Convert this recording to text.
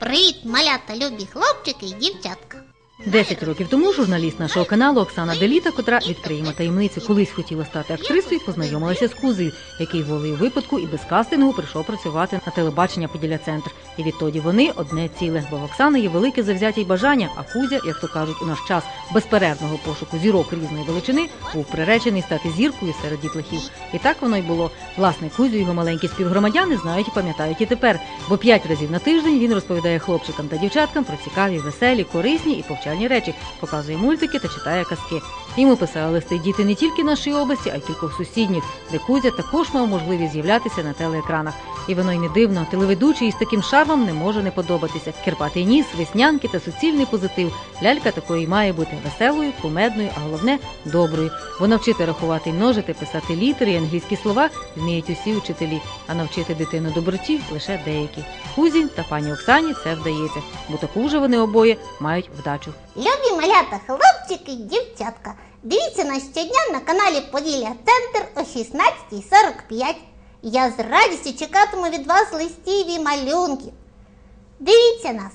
Привіт, малята, любі хлопчики і дівчатка. Десять років тому журналіст нашого каналу Оксана Деліта, котра відкриємо таємницю, колись хотіла стати актрисою, познайомилася з Кузею, який волею випадку і без кастингу прийшов працювати на телебачення Поділля Центр. І відтоді вони одне ціле, бо в Оксани є велике завзяття й бажання. А Кузя, як то кажуть, у наш час безперервного пошуку зірок різної величини, був приречений стати зіркою серед дітлахів. І так воно й було. Власне, Кузю його маленькі співгромадяни знають і пам'ятають і тепер, бо п'ять разів на тиждень він розповідає хлопчикам та дівчаткам про цікаві, веселі, корисні і повчальні речі, показує мультики та читає казки. Йому писали листи діти не тільки нашої області, а й кількох сусідніх, де Кузя також мав можливість з'являтися на телеекранах. І воно й не дивно, телеведучий із таким шармом не може не подобатися. Кирпатий ніс, веснянки та суцільний позитив. Лялька такої має бути веселою, кумедною, а головне доброю. Бо навчити рахувати множити, писати літери і англійські слова вміють усі учителі, а навчити дитину доброті лише деякі. Кузі та пані Оксані це вдається, бо таку же вони обоє мають вдачу. Любі малята, хлопчики і дівчатка. Дивіться нас щодня на каналі Поділля Центр о 16.45. Я з радістю чекатиму від вас листів і малюнків. Дивіться нас!